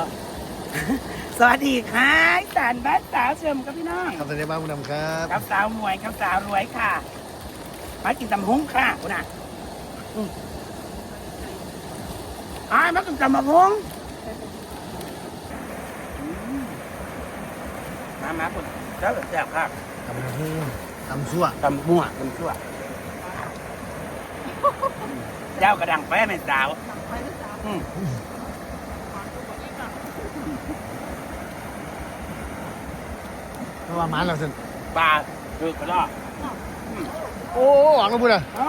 อสวัสดีค่ะอีสารบ้านสาวเชิมครับพี่น้องครับสวัสดีบ้านคุณดำครับครับสาวมวยครับสาวรวยค่ะมากินตำหุ้งค่ะคุณน่ะอืมอ่ามากินตำมะฮุ้งอืมมามาคุณเจ้าแซ่บค่ะทำหูทำซั่วตำมั่วตำชั่วเจ้ากระดังแป้แม่สาวอืม เพราะว่าหมันเราสิปลาคือกระดอกโอ้หวังกับพูดอะอ๋อ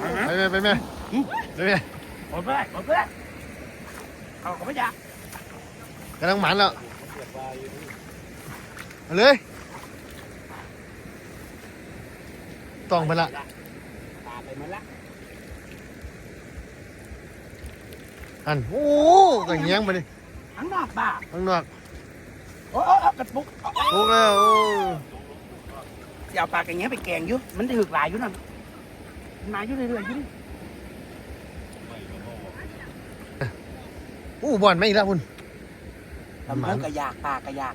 อ่าฮะไปไหมไปไหมไปไหมหมดเพื่อนหมดเพื่อนเอาของพระยากำลังหมันแล้วเอาเลยต้องไปละปลาไปหมดละอันโอ้ก็เงี้ยงไปดิข้างนอกบ้าข้างนอก โอ้โอ้โอ้กระปุกเอาโอ้แล้วโอ้สิเอาปลาอย่างเงี้ยไปแกงอยู่ มันถือกหลายอยู่นั่นมันมาอยู่เรื่อยๆอยู่นี่โอ้บอลไม่อีกแล้วคุณทำเพิ่งกระยากปลากระยาก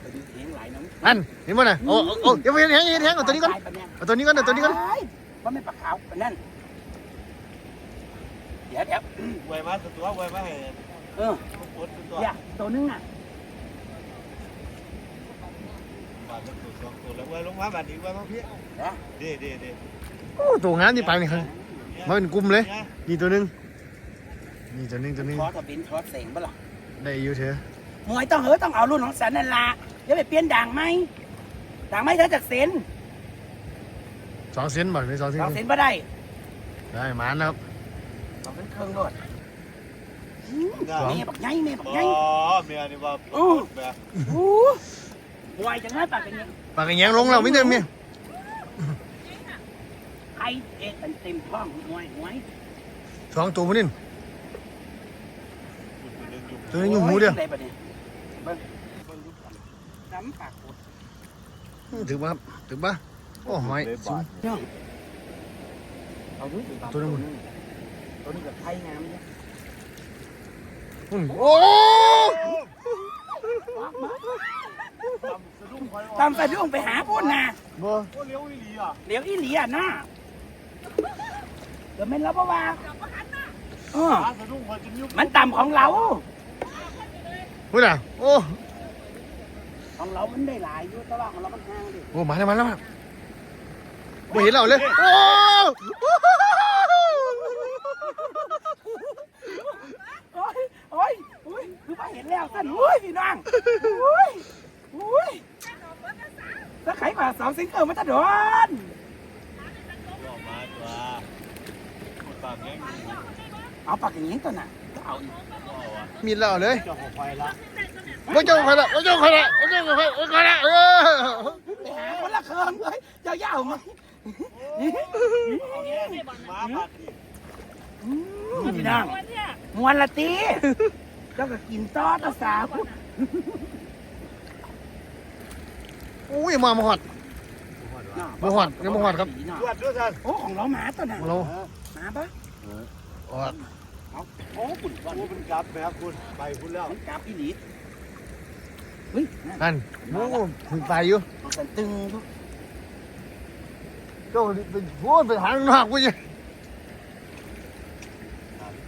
ไปดูเสียงหลายน้ำอันเห็นมั้ยน่ะโอ้โอ้โอ้เดี๋ยวไปแทงแทงเอาตัวนี้ก่อนตายปะเยเอาตัวนี้ก่อนเอาตัวนี้ก่อนตายว่าไม่ปลาขาวปะนั่นเดี๋ยวเดี๋ยวไว้มาตัวไว้มาให้ เออปวดตัวเดี๋ยวตัวนึงอะบาดตัวสองตัวแล้วไว้ลงมาบาดนี้ไว้มาเพี้ยนะเด้เด้เด้โอ้ตัวงามที่ไปนี่ครับมาเป็นกลุ่มเลย นี่ตัวหนึง นี่ตัวหนึงตัวหนึงทอดกับบินทอดเสียงบ่ล่ะได้อยู่เถอะมวยต้องเฮ้ต้องเอารุ่นของสันนั่นละเดี๋ยวไปเปลี่ยนด่างไหมด่างไหมเธอจากเซนสองเซนบ่ได้สองเซนสองเซนบ่ได้ ได้หมันแล้วครับสองเซนเครื่องโดด ได้แม่บักไงแม่บักไงอ๋อเมียนี่ว่าแบบโอ้หวยจังเลยปากกันยังปากกระแยงลงแล้วมิเตอร์เมียไอเอ็ดเต็มท้องหวยหวยสองตัวมันนี่ตัวนี้อยู่หมูเดียวโอ้ได้ปะเนี่ยเบิ่งเบิ่งดูก่อนน้ำปากกดถือป่ะครับถือป่ะโอ้หอยสูงเนาะเอาดูสิตัวนึงตัวนี้กับไทยงามเนี่ยอืม โอ้ตามสะดุ้งไปหาพุ่นนะบ่โอ้เลี้ยวอีหลีอะเดี๋ยวอีหลีอะนะเดี๋ยวแม่นเราบ่ว่าเออขาสะดุ้งคอยจะยุบมันต่ำของเราพูดอะโอ้ของเรา มันได้หลายอยู่แต่ว่าของเรามันห่างดิโอ้มาแล้วมาแล้วครับไม่เห็นเราเลยโอ้ โอ้ย โอ้ยโอ้ยคือมาเห็นแล้วสั่นโอ้ยพี่น้องโอ้ยโอ้ยถ้าไขป่าสองซิงเกิลมันจะโดนออกมาตัวคนปากแง่งเอาปากอย่างนี้ตัวน่ะเอาอีกมีเราเลยเจ้าของไฟละว่าเจ้าใครละว่าเจ้าใครละว่าเจ้าใครละใครละเออไปหาคนละเครื่องเลยเจ้าย่ามามาบาดอืมพี่น้อง มวนละตีเจ้าก็กินต้อตาสาวอุ้ยมามาหอดบ่ฮอดยังบ่ฮอดครับตรวจด้วยท่านโอ้ของเราหมาตัวน่ะเราหมาปะออกโอ้ปุ่นก่อนโอ้เป็นกลับแบบคุณไปคุณแล้วมันกราบอีหลีเฮ้ยนั่นนั่นโอ้ถึงไปอยู่มันกันตึงทุกเจ้าเป็นโอ้ไปหางนอกกูยัง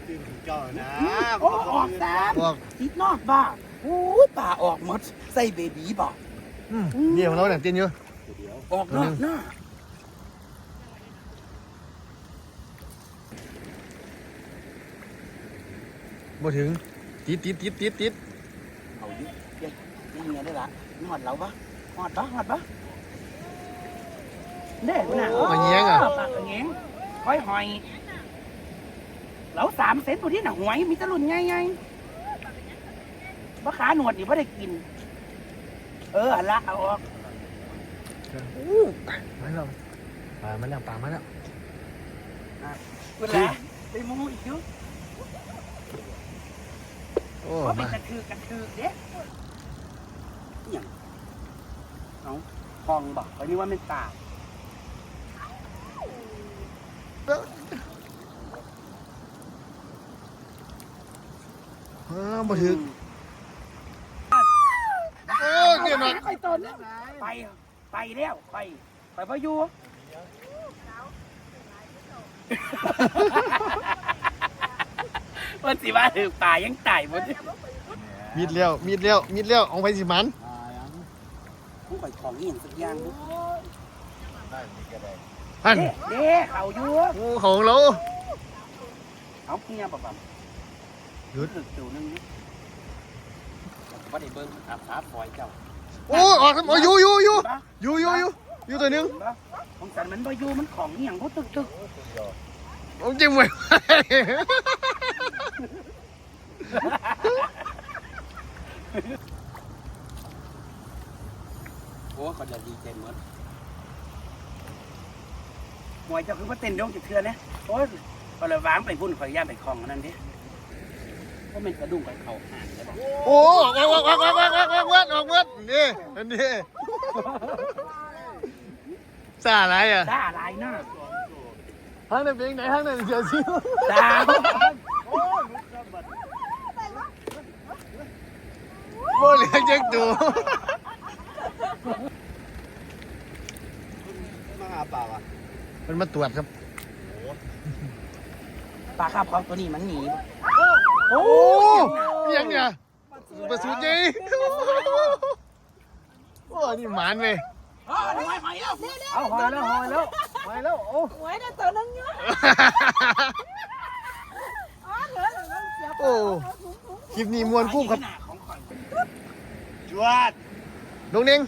ตื่นเจ้านะโอ้ออกตามออกติดนอกบ้าโอ้ยป่าออกหมดใส่เบบีบ่อืมเดี๋ยวเราเนี่ยเต้นอยู่เดี๋ยวออกนอกหน้าบ่ถึงติดติดติดติดติดเอาดิเดี๋ยวนี่ไงได้ละนอดเราปะหอดปะหอดปะเด้คุณน่ะมาแยงอะปากกระแงงค่อยหอย เหลาสามเซนตัวที่หนังหวยมีตะลุนไงไงบะขาหนวดนี่บ่ได้กิน เออหันละเอาออกอู้มาแล้วปลามาแล้วปลามาแล้วเวลาไปมูอีกอยู่โอ้ว่าเป็นมากระทือกระทือเด้อหย่างเอาพองบอกวันนี้ว่าเป็นตา อ้าวบ่ถึกโอ้ยเนี่ยหนักไปตอนนี้ไป ไปแล้วไป ไปพายุวันสิว่าถือป่ายังไต่หมดมีดแล้วมีดแล้วมีดแล้วเอาไปสิมันผู้ข่อยของอีหยังสักอย่างบุอันเด้เด้เขาอยู่โอ้ของเราเอาเพียบ่บ่ หยุดตัวนึงนี่บ่ได้เบิ่งอาบขาปล่อยเจ้าโอ้ออกครับโอ้อยู่อยู่อยู่อยู่อยู่อยู่อยู่ตัวนึงของสันมันบ่อยู่มันของอีหยังบ่ตึกตึกโอ้จิ้มไว้โอ้เขาจะดีใจหมดมวยเจ้าคือว่าเต้นดงจะเทือนนะโอ้ยก็เลยวางไปพุ่นข่อยย่าไปคลองนั่นดิ ก็เป็นกระดุมกับเขาห่างเลยบอกโอ้ออกออกออกออกออกออกออกออกออกออกนี่อันนี้ซาอะไรอะด่าอะไรน่ะทางนั้นเป็นยังไงทางนั้นเสียวซิวด่าโอ้เหลือจักตัวมาหาเปล่าอะมันมาตรวจครับปลาคาบของตัวนี้มันหนี โอ้ยยังเนี่ยประสูติไงโอ้นี่หมานเลยเอาหอยหอยแล้วเอาหอยแล้วหอยแล้วไปแล้วโอ้ไว้ได้ตัวนึงเยอะอ๋อเหลือเหลือเสียโอ้คลิปนี้มวนกุ้งครับหน้าของข่อยจวดลงเน่ง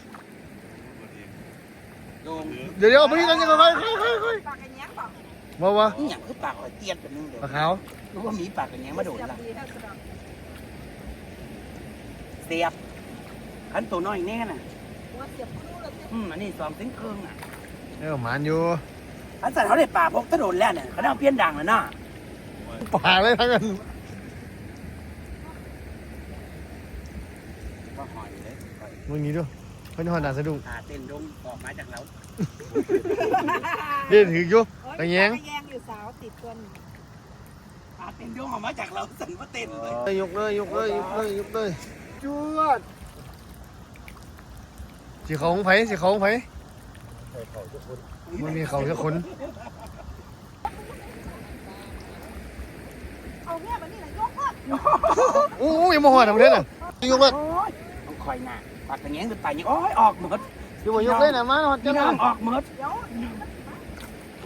โดงเดี๋ยวเดี๋ยวเอาไปนี่กันยังไงค่อยค่อยค่อย ค่อยปากกันยังบอกว่าวะนี่อย่างคือปากข่อยเตี้ยนเป็นนึงเดียวปลาขาวรู้ว่ามีปากอย่างเงี้ยมาโดนจับละดีนะกระดองเสียบขันตัวน้อยแน่น่ะหัวเสียบคู่เลยอืมอันนี้สองถึงครึ่งอะเออหมานอยู่อันสันเขาได้ป่าพกตะโดนแล้วเนี่ยเขาได้เอาเปลี่ยนดังแล้วเนาะปลาเลยทั้งนั้นก็หอยเลยหอยมึงนี้ดูเพิ่นหอดหนาสะดุ้งหาเต้นดงออกมาจากเราเด่นถืออยู่ กระแยงกระแยงอยู่สาวติดตัวนี้หาเต้นดงออกมาจากเราสันว่าเต้นเลยยกเลยยกเลยยกเลยยกเลยจวดสีเขาของไผสีเขาของไผมันมีเขาสักคนเอาเนี่ยมันนี่แหละยกก่อนโอ้ยยังมาหอดทำเล่นอะยกเลยโอ้ยต้องคอยหน้าปากกระแงงจะตายยังโอ้ยออกหมดอยู่มายกเลยนะมาหอดพี่กันน้นะองออกหมดเดี๋ยว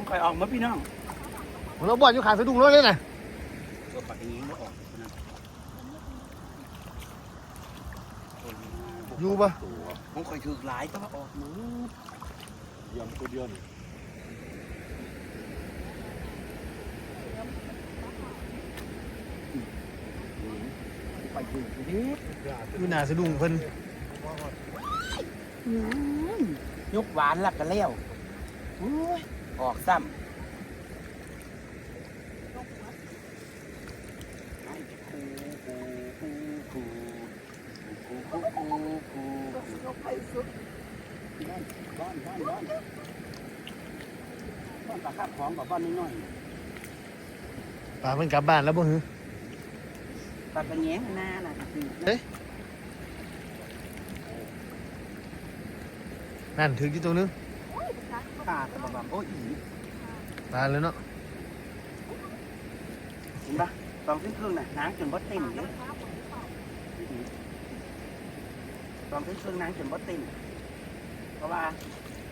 ต้องคอยออกหมดพี่น้องเราบ่อนอยู่ขาสะดุ้งเลยนะตัวปากกระแงงไม่ออกนะอยู่ปะต้องคอยถือหลายก็ว่าออกหมดยอมกูเดียวนี่ไปถือดิอยู่หนาสะดุ้งเพิ่นยกหวานลักกันแล้วโอ้ย ออกซ้ำบ้านบ้านบ้านบ้านปลาคาบของกับบ้านน้อยปลาเพิ่นกลับบ้านแล้วบ่หือๆปลากระแงงหน้าน่ะคือนั่นถือกี่ตัวนึง ปลาตะบะโอ้ยอีปลาเลยเนาะเห็นปะสองเส้นครึ่งน่ะน้ำจนบ่เต็มเลยสองเส้นครึ่งน้ำจนบ่เต็มเพราะว่า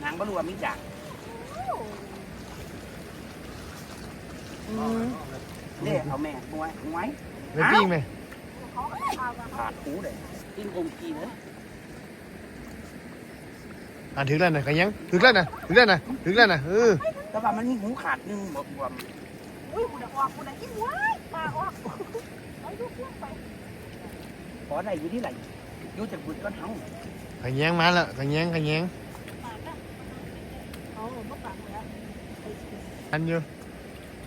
น้ำบ่รู้ว่ามีจักเนี่ยเอาแม่หวยหวยไปปิ้งไหมขาดหูเลยกินอมกีเลย อ่านถึงแล้วนะกระยังถึงแล้วนะถึงแล้วนะถึงแล้วนะเออแต่ว่ามันมีหูขาดหนึงหมดบวมอุ้ยกูจะออกกูจะกินไว้มาออกเอาลูกเลี้ยงไปขอได้อยู่ที่ไหนอยู่จากบุญก้อนเฮากระยังมาแล้วกระยังกระยังปากนะเอาเมื่อปากแล้วอันอยู่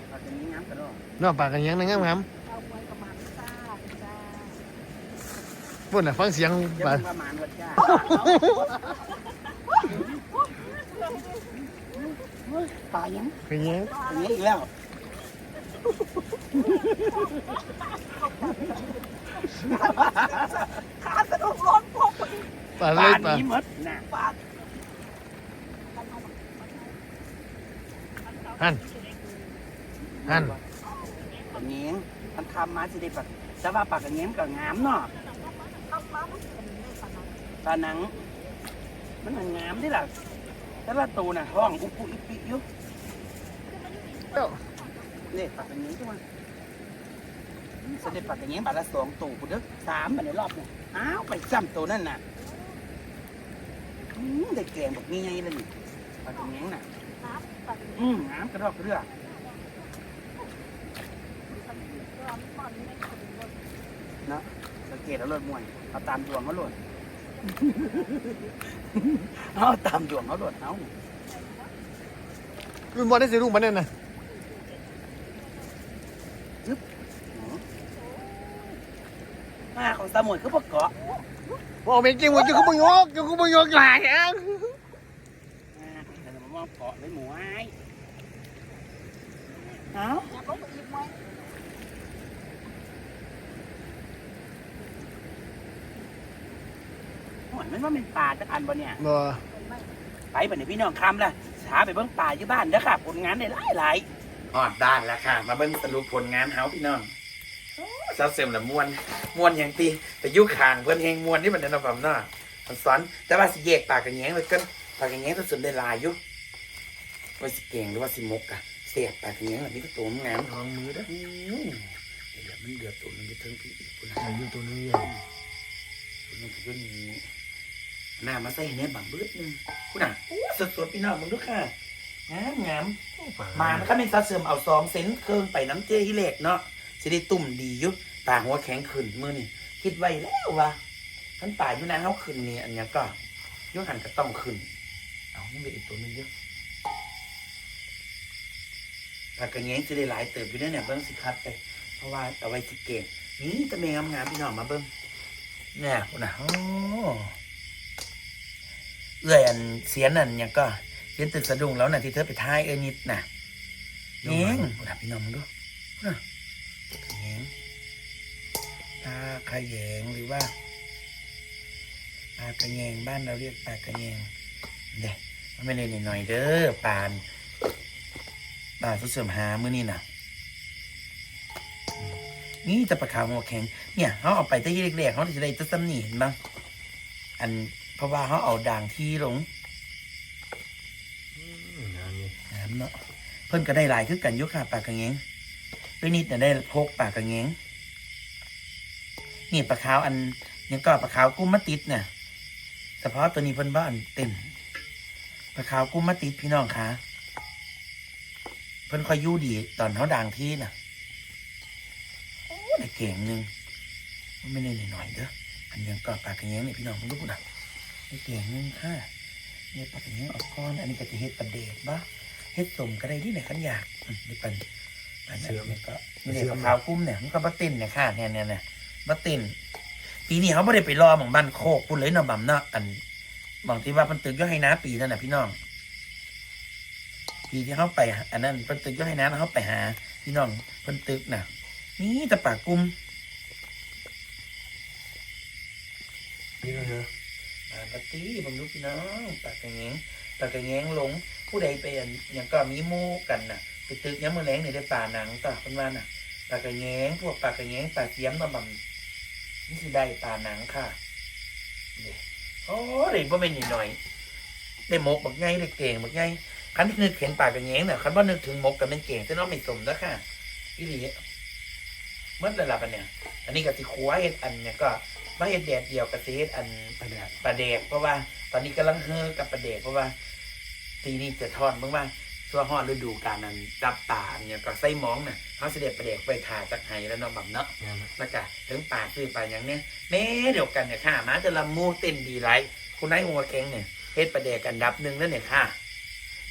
เราจะมีน้ำกระดอกเนอกปากกระยังนะครับครับเอาไว้ประมาณซ่าซ่าพุ่นน่ะฟังเสียงอย่าปลาเพิ่งประมาณวัดจ้า ปลายังเพี้ยเพี้ยอีกแล้วขาสะดุ้งร้อนพวกปลาเลยปลาหันหันปักเงี้ยมันทำมาสิได้ปักสว่าปากเงี้ยมกับงามเนาะปลาหนัง มันงามได้หรอ แต่ละตัวน่ะห้องอุปุอิปิอยู่นี่ปากกระเงี้ยงจังวะสเด็จปากกระเงี้ยงบาทละสองตัวกูเด้อสามบันในรอบเนี่ยอ้าวไปจำตัวนั่นน่ะอืมได้แกงแบบนี้ไงเลยนี่ปากกระเงี้ยงน่ะน้ำปากอืมน้ำกระรอกกระเรือมันไม่ถึงรถเนาะสังเกตแล้วรถมวยเอาตามดวงเขาโหลด เอาตามดวงเขาโหลดเอารุ่นบอลได้สิลูกมันเนี่ยนะหน้าของสมุนเขาบอกเกาะว่าเอาเมจริงว่าจะเขาบังยกจะเขาบังยกหลายอะอ่าแต่เรามามองเกาะเลยหมูไอ้เอา อยากลงไปอีกไหมหวนมันว่าเป็นป่าจะอันบ่เนี่ย บ่ไปบ่เนี่ยพี่น้องคำล่ะช้าไปเบิ่งป่าอยู่บ้านเด้อค่ะผลงานได้หลายหลายออดด้านแล้วค่ะ มาเบิ่งสรุปผลงานเฮาพี่น้องซับเซมละมวนมวนอย่างตีแต่ยุคางเพิ่นเฮงมวนที่มันเดินเอาแบบเนาะมันสอนแต่ว่าสิแยกปากกันแยงเลยกันปากกันแยงตัวสุดได้หลายอยู่ว่าสิเก่งหรือว่าสิมกอะเสียบปากกันแยงแบบนี้ก็ตัวงามทองมือเด้ออืมเดี๋ยวมันเดือดตัวนึงจะเทิงพี่อีกคนอายุตัวนี้ตัวนึงคือนี้ห น้ามาใส่เนี้ยบังบึ้ดนึงคุณอะโอ้สดสดๆพี่น้องมึงดูค่ะงามงามมามันก็เป็นซาเสริมเอาสองเซนเครื่องไปน้ำเจฮิเล็กเนาะสิได้ตุ่มดีอยุตาหัวแข็งขึ้นมือนี่คิดไว้แล้วว่าท่านป่าอยู่นานเขาขึ้นนี่อันเนี้ยก็อยุหันก็ต้องขึ้น เอานี่เป็นอีกตัวหนึงเยอะปากกระเงี้ยงจะได้หลายเติบอยู่เนี่ยเนี่ยเบิ้งสิคัดไปเพราะว่าเอาไว้สิเก่งนี่ตะเมงงามๆพี่น้องมาเบิ้งเนี่ยคุณน่ะโอ้ เอื้อยอันเสียนอันเนี่ยก็เสียนตึกสะดุ้งแล้วน่ะที่เธอไปท้ายเอ้ยนิดน่ะเงี้ยงคุณน่ะพี่น้องมึงดูน่ะเงี้ยงตาขยงหรือว่าปลากระแยงบ้านเราเรียกปลากระแยงเด้มันไม่เลยหน่อยๆเด้อปานปลาสุดเสริมหามื้อนี้น่ะนี่จะปลาขาวงอแข็งเนี่ยเขาเอาไปแต่ยี่เล็กๆเขาจะได้แตะซ้ำนี่เห็นบ้างอัน เพราะว่าเขาเอาด่างที่ลงน้ำเนาะเพิ่นก็ได้หลายคือกันอยุค่ะปลากระเงงด้วยนิดเนี่ยได้พกปลากระเงงนี่ปลาขาวอันยังก็ปลาขาวกุ้มมะติดเนี่ยเฉพาะตัวนี้เพิ่นบ้านเต็มปลาขาวกุ้มมะติดพี่น้องคะเพิ่นคอยอยู่ดีตอนเขาด่างที่น่ะได้เก่งหนึ่งมันไม่ได้หน่อยๆเด้ออันยังก็ปากกระแยงนี่พี่น้องมึงรู้นะ ได้เก่งหนึ่งค่ะเนี่ยปากกระแยงออกก้อนอันนี้ก็จะเฮ็ดประเดชบ้าเฮ็ดสมก็ได้ที่ไหนขันอยากอืมนี่ปันปันเนี่ยก็นี่เนี่ยขาวกุ้มเนี่ยมันก็บัตินเนี่ยค่ะเนี่ยเนี่ยเนี่ยบัตินปีนี้เขาไม่ได้ไปรอหมองบ้านโคกพูดเลยเนาะบ่ำเนาะอันบางที่ว่ามันตึกย่อให้น้าปีนั่นน่ะพี่น้องปีที่เขาไป อันนั้นเพิ่นตึกย่อให้น้าแล้วเขาไปหา พี่น้องเพิ่นตึกน่ะ นี่แต่ปากกุมนี่ก็เถอะ ปากกะตีผมรู้พี่น้องปากกระแงงปากกระแงงหลง ผู้ใดไปอันอย่างก็มีมู่กันน่ะไปตึกย้ำมือแรงในได้ป่าหนังต่อคนว่าน่ะปากกระแงงพวกปากกระแงงปากเทียมมาบังนี่สิได้ป่าหนังค่ะเด้โอ้เด็กว่าเป็นหน่อยได้หมกบักไงได้เก่งบักไงคันที่นึกเห็นปากกระแงงเนี่ยคันว่านึกถึงหมกกับเป็นเก่งแต่น้องไม่สมแล้วค่ะอีหลีเมื่อระดับอันเนี่ย อันนี้ก็สิขัวเห็ดอันเนี่ยก็ มาเห็ดแดดเดียวกับสิเห็ดอันไปแดดปลาเดกเพราะว่า ตอนนี้กำลังเฮอกับปลาเดกเพราะว่าปีนี้จะทอดบ้างว่าช่วงฮอดฤดูกาลนั้นจับปลาเนี่ยก็ใส่หมองน่ะเขาเสด็จปลาเดกไปถ่าจากไห้แล้วเนาะบับเนาะงานละแล้วก็ถึงป่าซื้อปลาอย่างเนี้ยแม่เดียวกันเนี่ยค่ะมาจะละมูเต้นดีไรคุณนายหัวแข็งเนี่ยเฮ็ดปลาเดกกันดับหนึ่งแล้วเนี่ยค่ะ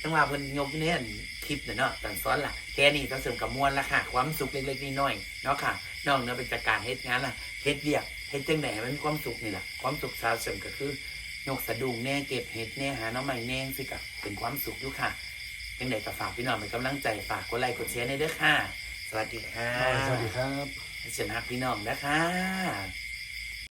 ทั้งว่าเพิ่นยกอยู่เนี่ยคลิปเนี่ยเนาะตอนซ้อนล่ะแค่นี้ต้องเสริมกับมวลละค่ะ ความสุขเล็กๆน้อยๆเนาะค่ะนอกเหนือเป็นจากการเฮ็ดงานล่ะเฮ็ดเวียก เฮ็ดจังไหนให้มันมีความสุขนี่แหละความสุขสาเสริมก็คือยกสะดุ้งแน่เก็บเห็ดแน่หาน้องใหม่แน่สิกับเป็นความสุขอยู่ค่ะยังไงก็ฝากพี่น้องเป็นกำลังใจฝากกดไลค์กดแชร์ในเด้อค่ะ สวัสดีค่ะสวัสดีครับเสียงฮักพี่น้องนะคะ